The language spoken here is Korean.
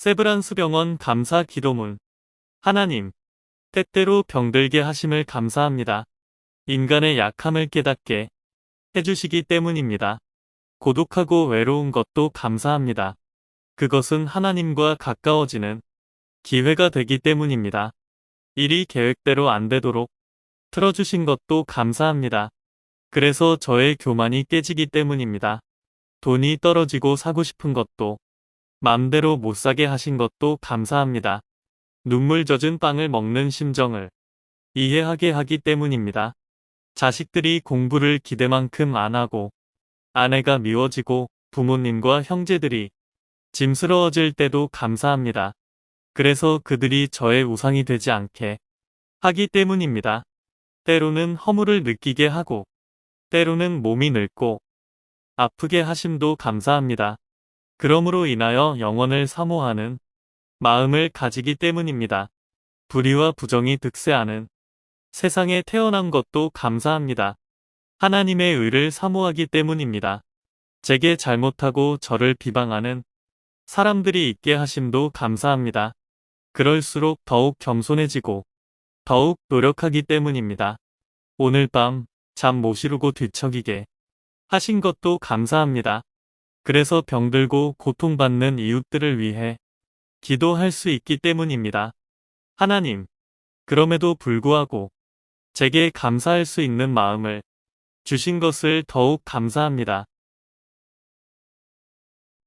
세브란스 병원 감사 기도문. 하나님, 때때로 병들게 하심을 감사합니다. 인간의 약함을 깨닫게 해주시기 때문입니다. 고독하고 외로운 것도 감사합니다. 그것은 하나님과 가까워지는 기회가 되기 때문입니다. 일이 계획대로 안 되도록 틀어주신 것도 감사합니다. 그래서 저의 교만이 깨지기 때문입니다. 돈이 떨어지고 사고 싶은 것도 맘대로 못 사게 하신 것도 감사합니다. 눈물 젖은 빵을 먹는 심정을 이해하게 하기 때문입니다. 자식들이 공부를 기대만큼 안 하고 아내가 미워지고 부모님과 형제들이 짐스러워질 때도 감사합니다. 그래서 그들이 저의 우상이 되지 않게 하기 때문입니다. 때로는 허물을 느끼게 하고 때로는 몸이 늙고 아프게 하심도 감사합니다. 그러므로 인하여 영원을 사모하는 마음을 가지기 때문입니다. 불의와 부정이 득세하는 세상에 태어난 것도 감사합니다. 하나님의 의를 사모하기 때문입니다. 제게 잘못하고 저를 비방하는 사람들이 있게 하심도 감사합니다. 그럴수록 더욱 겸손해지고 더욱 노력하기 때문입니다. 오늘 밤 잠 못 이루고 뒤척이게 하신 것도 감사합니다. 그래서 병들고 고통받는 이웃들을 위해 기도할 수 있기 때문입니다. 하나님, 그럼에도 불구하고 제게 감사할 수 있는 마음을 주신 것을 더욱 감사합니다.